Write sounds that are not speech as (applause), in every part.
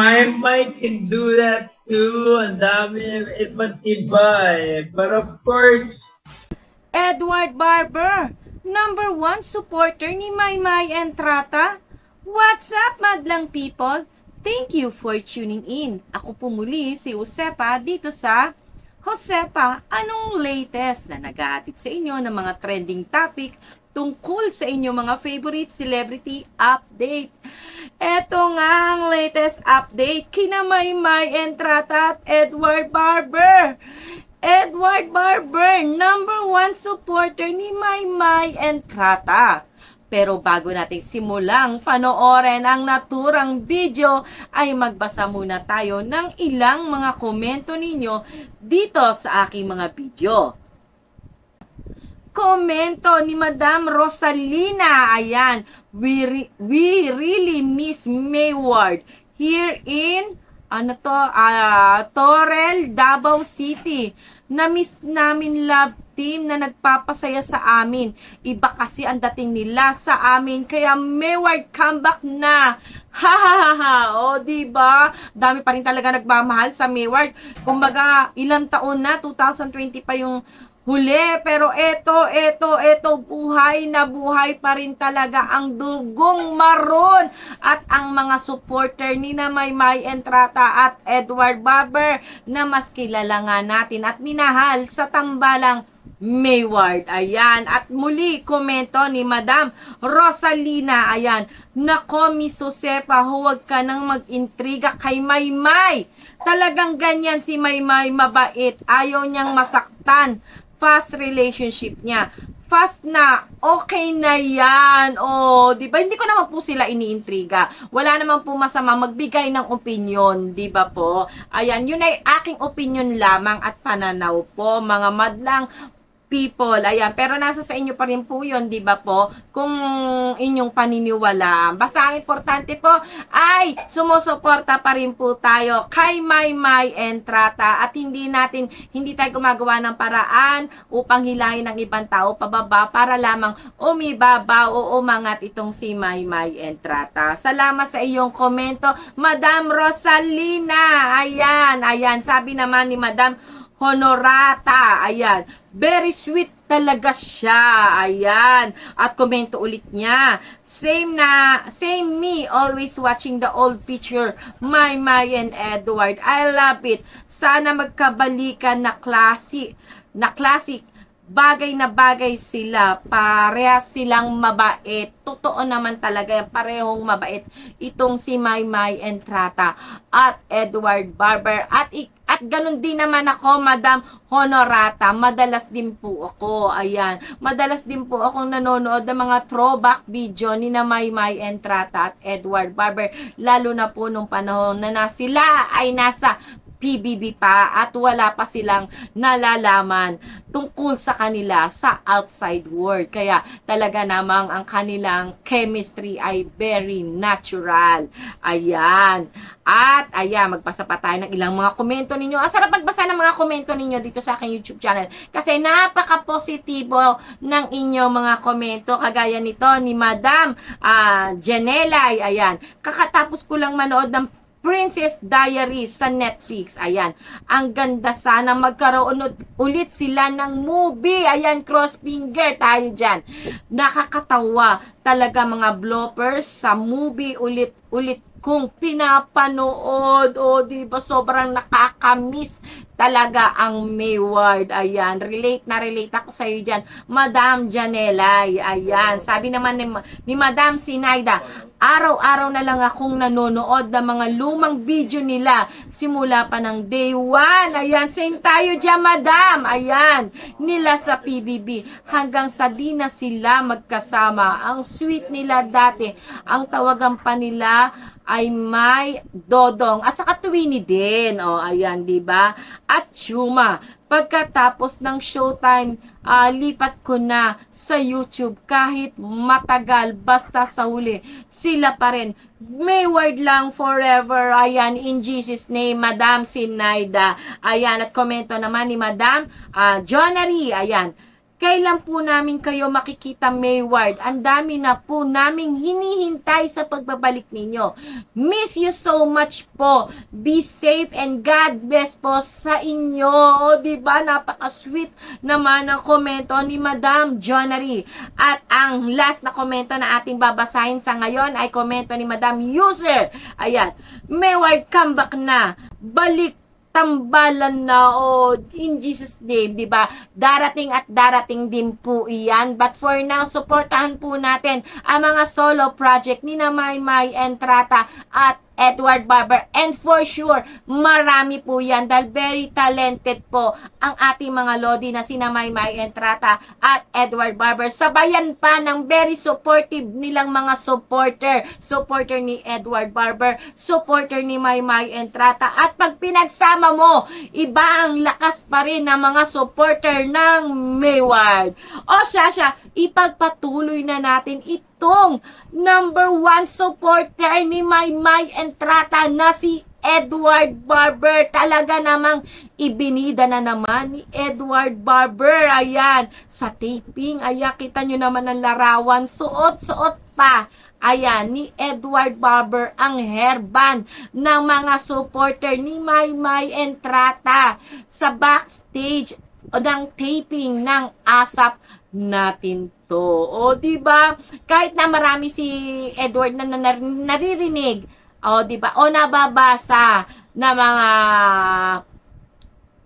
My mic can do that too. Ang dami iba't iba eh. But of course, Edward Barber, number one supporter ni Maymay Entrata. What's up, madlang people? Thank you for tuning in. Ako po muli si Josepa dito sa Josepa, anong latest na nag-aatid sa inyo ng mga trending topic tungkol sa inyong mga favorite celebrity update. Eto nga ang latest update kina Maymay Entrata at Edward Barber. Edward Barber, number one supporter ni Maymay Entrata. Pero bago nating simulang panoorin ang naturang video, ay magbasa muna tayo ng ilang mga komento ninyo dito sa aking mga video. Komento ni Madam Rosalina. Ayan. We, re- we really miss Mayward here in ano to, ah, Torel, Davao City. Na-miss namin love team na nagpapasaya sa amin. Iba kasi ang dating nila sa amin. Kaya Mayward comeback na. (laughs) Ha ha ha ha. O, diba? Dami pa rin talaga nagmamahal sa Mayward. Kumbaga, ilang taon na, 2020 pa yung huli. Pero eto, eto, eto, buhay na buhay pa rin talaga ang dugong maroon at ang mga supporter ni na Maymay Entrata at Edward Barber na mas kilala nga natin at minahal sa tambalang Mayward. Ayan. At muli, komento ni Madam Rosalina. Ayan. Nako, Miss Josepa, huwag ka nang mag-intriga kay Maymay. Talagang ganyan si Maymay, mabait. Ayaw niyang masaktan. Fast relationship niya. Fast na, okay na yan. O, di ba? Hindi ko naman po sila iniintriga. Wala naman po masama magbigay ng opinion, di ba po? Ayan, yun ay aking opinion lamang at pananaw po, mga madlang people. Ayan, pero nasa sa inyo pa rin po yun, di ba po? Kung inyong paniniwala. Basta ang importante po ay sumusuporta pa rin po tayo kay Maymay Entrata at hindi natin, hindi tayo gumagawa ng paraan upang hilahin ng ibang tao pababa para lamang umibaba o umangat itong si Maymay Entrata. Salamat sa iyong komento, Madam Rosalina. Ayan, ayan, sabi naman ni Madam Honorata. Ayan. Very sweet talaga siya. Ayan. At komento ulit niya. Same na, same me, always watching the old picture. My, my, and Edward. I love it. Sana magkabalikan na classic, na classic bagay na bagay sila, parehas silang mabait. Totoo naman talaga parehong mabait. Itong si Maymay Entrata at Edward Barber. At, at ganun din naman ako, Madam Honorata. Madalas din po ako, ayan. Madalas din po akong nanonood ng mga throwback video ni na Maymay Entrata at Edward Barber. Lalo na po nung panahon na, na sila ay nasa PBB pa at wala pa silang nalalaman tungkol sa kanila sa outside world. Kaya talaga namang ang kanilang chemistry ay very natural. Ayan. At ayan, magbasa pa tayo ng ilang mga komento ninyo. Ang sarap magbasa ng mga komento ninyo dito sa aking YouTube channel. Kasi napaka-positibo ng inyong mga komento. Kagaya nito ni Madam ah, Janelay. Ayan. Kakatapos ko lang manood ng Princess Diaries sa Netflix. Ayan. Ang ganda sana magkaroon ulit sila ng movie. Ayan, cross finger tayo dyan. Nakakatawa talaga mga bloopers sa movie ulit-ulit kung pinapanood. O, di ba sobrang nakakamiss talaga ang Mayward. Ayan, relate na relate ako sa iyo dyan. Madam Janelay, ayan. Sabi naman ni, ni Madam Sinaida, araw-araw na lang akong nanonood ng mga lumang video nila simula pa ng day one. Ayan, same tayo dyan, madam. Ayan, nila sa PBB. Hanggang sa di na sila magkasama. Ang sweet nila dati. Ang tawagan pa nila ay may dodong at saka Twinnie din. O, ayan, di ba? At Chuma. Pagkatapos ng showtime, ah, lipat ko na sa YouTube kahit matagal basta sa huli. Sila pa rin. May word lang forever. Ayan, in Jesus name, Madam Sinaida. Ayan, at komento naman ni Madam uh, Johnary. Ayan, Kailan po namin kayo makikita, Mayward? Ang dami na po naming hinihintay sa pagbabalik ninyo. Miss you so much po. Be safe and God bless po sa inyo. O, diba? Napaka-sweet naman ang komento ni Madam Johnary. At ang last na komento na ating babasahin sa ngayon ay komento ni Madam User. Ayan. Mayward, comeback na. Balik tambalan na o in Jesus name, 'di ba? Darating at darating din po iyan. But for now, suportahan po natin ang mga solo project ni na May May Entrata at Edward Barber. And for sure, marami po yan dahil very talented po ang ating mga Lodi na sina May May Entrata at Edward Barber. Sabayan pa ng very supportive nilang mga supporter. Supporter ni Edward Barber, supporter ni May May Entrata. At pag pinagsama mo, iba ang lakas pa rin ng mga supporter ng Mayward. O siya siya, ipagpatuloy na natin itong number one supporter ni May May Entrata na si Edward Barber. Talaga namang ibinida na naman ni Edward Barber. Ayan, sa taping. Ayan, kita nyo naman ang larawan. Suot-suot pa. Ayan, ni Edward Barber ang hairband ng mga supporter ni May May Entrata sa backstage o ng taping ng ASAP natin to. O, di ba? Kahit na marami si Edward na, na naririnig, o, di ba? O nababasa na mga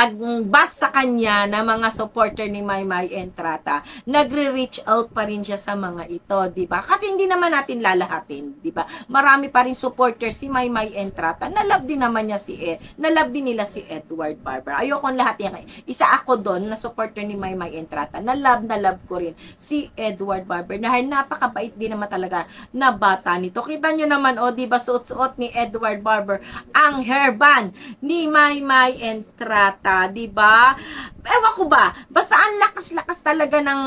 pagbas sa kanya ng mga supporter ni May May Entrata, nagre-reach out pa rin siya sa mga ito, 'di ba? Kasi hindi naman natin lalahatin, 'di ba? Marami pa rin supporter si May May Entrata. Nalab din naman niya si Ed. Nalab din nila si Edward Barber. Ayoko lahat yan. Isa ako doon na supporter ni May May Entrata. Nalab na love ko rin si Edward Barber. Dahil napakabait din naman talaga na bata nito. Kita nyo naman, o, oh, di ba, suot-suot ni Edward Barber ang hairband ni May May Entrata, di ba? Ewan ko ba, basta ang lakas-lakas talaga ng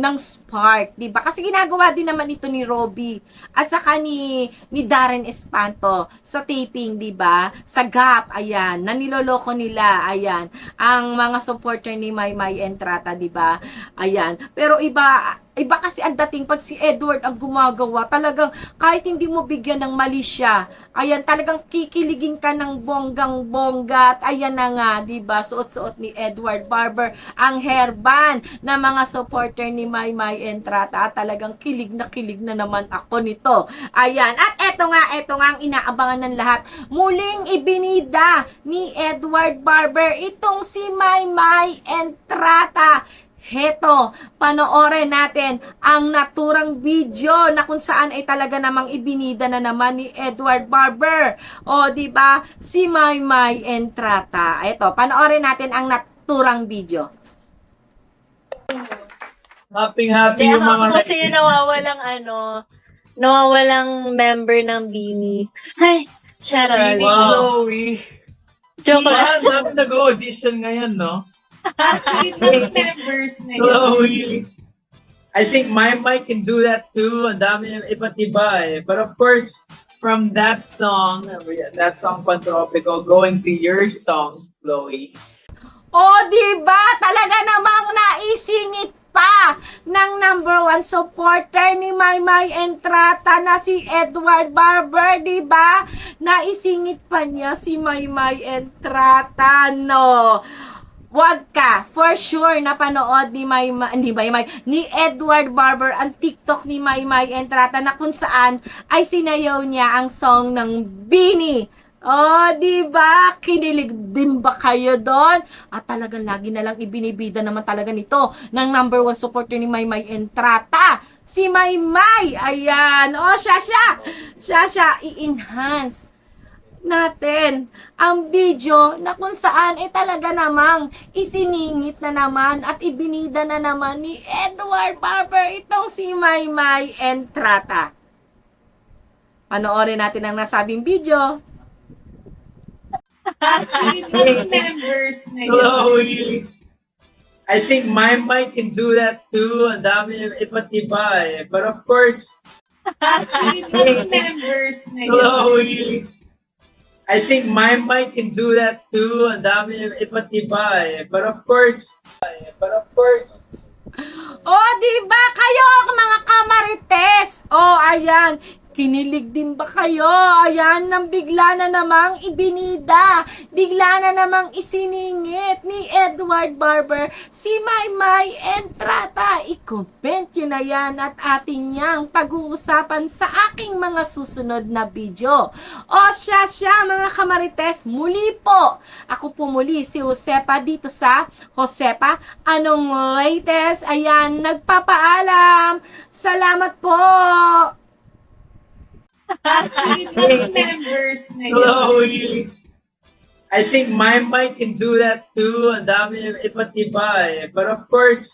ng spark, di ba? Kasi ginagawa din naman ito ni Robbie at saka ni ni Darren Espanto sa taping, di ba? Sa Gap, ayan, naniloloko nila, ayan, ang mga supporter ni May May Entrata, di ba? Ayan. Pero iba Iba kasi ang dating pag si Edward ang gumagawa, talagang kahit hindi mo bigyan ng mali siya, ayan, talagang kikiligin ka ng bonggang-bongga at ayan na nga, di ba suot-suot ni Edward Barber ang hairband na mga supporter ni May May Entrata at talagang kilig na kilig na naman ako nito. Ayan, at eto nga, eto nga ang inaabangan ng lahat. Muling ibinida ni Edward Barber itong si May May Entrata Heto, panoorin natin ang naturang video na kung saan ay talaga namang ibinida na naman ni Edward Barber. O, di ba? Si May May Entrata. Ito, panoorin natin ang naturang video. Happy happy Hindi, yung ako mga kasi yung nawawalang ano, nawawalang member ng Bini. Ay, charot. Wow. Chloe. Joke lang. Wow, dami nag-audition ngayon, no? Members Chloe. I think my mic can do that too. Ang dami ng iba't iba eh. But of course, from that song, that song Pantropico, going to your song, Chloe. O, di ba? Talaga namang naisingit pa ng number one supporter ni Maymay Entrata na si Edward Barber, di ba? Naisingit pa niya si Maymay Entrata, no? Wag ka, for sure, napanood ni May, ni May, May, ni Edward Barber ang TikTok ni May May Entrata na kung saan ay sinayaw niya ang song ng Bini Oh, di ba? Kinilig din ba kayo doon? At talagang lagi na lang ibinibida naman talaga nito ng number one supporter ni Maymay Entrata. Si Maymay! Ayan! Oh, siya siya! Siya siya! I-enhance natin ang video na kung saan eh talaga namang isiningit na naman at ibinida na naman ni Edward Barber itong si Maymay Entrata. Panoorin natin ang nasabing video. members. Chloe. I think my mic can do that too. Ang dami iba't iba eh. But of course, (laughs) members na yun. Chloe. I think my mic can do that too. Ang dami iba't iba eh. But of course, but of course, Oh, di ba kayo mga kamarites? Oh, ayan. Kinilig din ba kayo? Ayan, nang bigla na namang ibinida. Bigla na namang isiningit ni Edward Barber si Maymay Entrata. I-comment yun na yan at ating niyang pag-uusapan sa aking mga susunod na video. O siya siya mga kamarites, muli po. Ako po muli si Josepa dito sa Josepa. Anong latest? Ayan, nagpapaalam. Salamat po. Members na yun. Chloe. I think my mic can do that too. Ang dami iba't iba eh. But of course,